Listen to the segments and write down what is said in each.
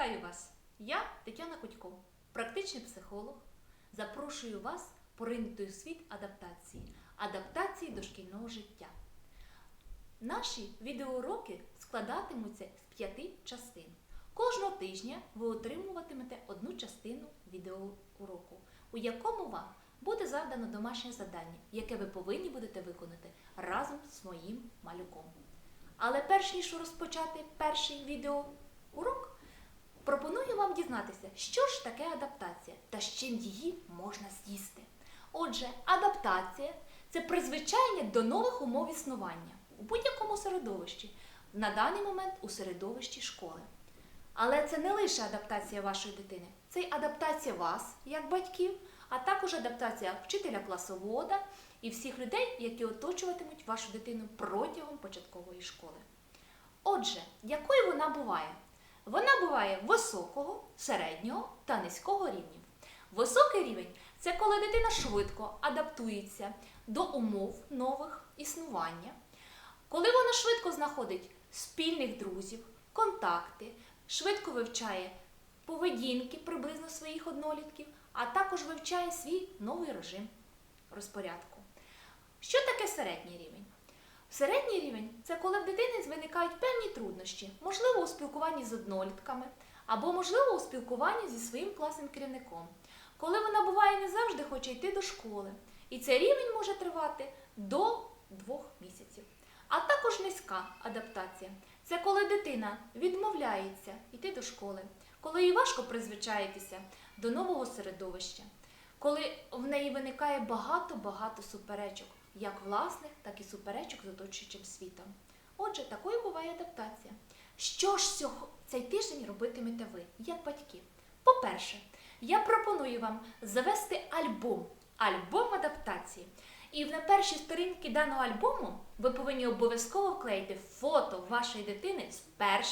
Вітаю вас! Я Тетяна Кутько, практичний психолог. Запрошую вас поринути у світ адаптації, адаптації до шкільного життя. Наші відеоуроки складатимуться з п'яти частин. Кожного тижня ви отримуватимете одну частину відеоуроку, у якому вам буде завдано домашнє завдання, яке ви повинні будете виконати разом з своїм малюком. Але перш ніж розпочати перший відеоурок, пропоную вам дізнатися, що ж таке адаптація та з чим її можна з'їсти. Отже, адаптація це призвичайення до нових умов існування у будь-якому середовищі, на даний момент у середовищі школи. Але це не лише адаптація вашої дитини, це й адаптація вас, як батьків, а також адаптація вчителя класовода і всіх людей, які оточуватимуть вашу дитину протягом початкової школи. Отже, якою вона буває? Вона буває високого, середнього та низького рівнів. Високий рівень це коли дитина швидко адаптується до умов нових існування, коли вона швидко знаходить спільних друзів, контакти, швидко вивчає поведінки приблизно своїх однолітків, а також вивчає свій новий режим розпорядку. Що таке середній рівень? Середній рівень це коли в дитини виникають певні труднощі, можливо, у спілкуванні з однолітками, або, можливо, у спілкуванні зі своїм класним керівником, коли вона буває не завжди хоче йти до школи. І цей рівень може тривати до двох місяців. А також низька адаптація це коли дитина відмовляється йти до школи, коли їй важко призвичаїтися до нового середовища, коли в неї виникає багато-багато суперечок, як власних, так і суперечок з оточуючим світом. Отже, такою буває адаптація. Що ж цього, цей тиждень робитимете ви, як батьки? По-перше, я пропоную вам завести альбом, альбом адаптації. І на першій сторінці даного альбому ви повинні обов'язково вклеїти фото вашої дитини з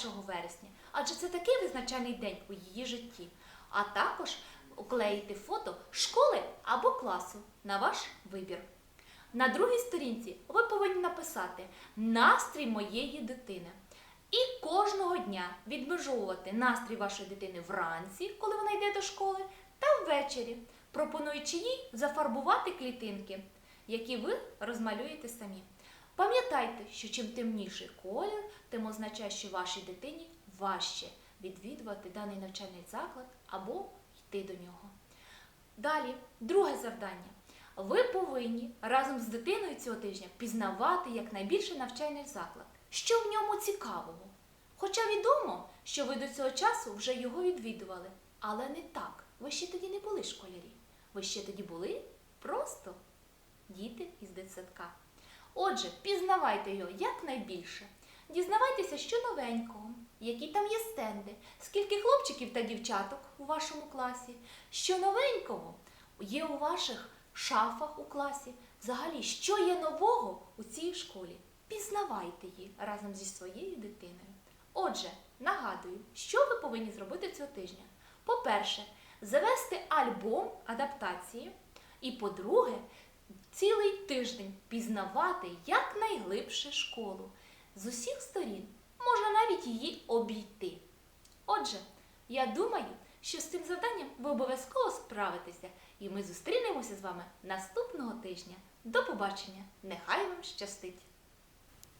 1 вересня, адже це такий визначальний день у її житті. А також вклеїти фото школи або класу на ваш вибір. На другій сторінці ви повинні написати настрій моєї дитини. І кожного дня відмежовувати настрій вашої дитини вранці, коли вона йде до школи, та ввечері, пропонуючи їй зафарбувати клітинки, які ви розмалюєте самі. Пам'ятайте, що чим темніший колір, тим означає, що вашій дитині важче відвідувати даний навчальний заклад або йти до нього. Далі, друге завдання. Ви повинні разом з дитиною цього тижня пізнавати якнайбільше навчальний заклад. Що в ньому цікавого? Хоча відомо, що ви до цього часу вже його відвідували, але не так. Ви ще тоді не були школярі. Ви ще тоді були просто діти із дитсадка. Отже, пізнавайте його якнайбільше. Дізнавайтеся, що новенького, які там є стенди, скільки хлопчиків та дівчаток у вашому класі, що новенького є у ваших шафах у класі. Взагалі, що є нового у цій школі. Пізнавайте її разом зі своєю дитиною. Отже, нагадую, що ви повинні зробити цього тижня. По-перше, завести альбом адаптації. І по-друге, цілий тиждень пізнавати якнайглибше школу. З усіх сторін можна навіть її обійти. Отже, я думаю, що з цим завданням ви обов'язково справитеся, і ми зустрінемося з вами наступного тижня. До побачення! Нехай вам щастить!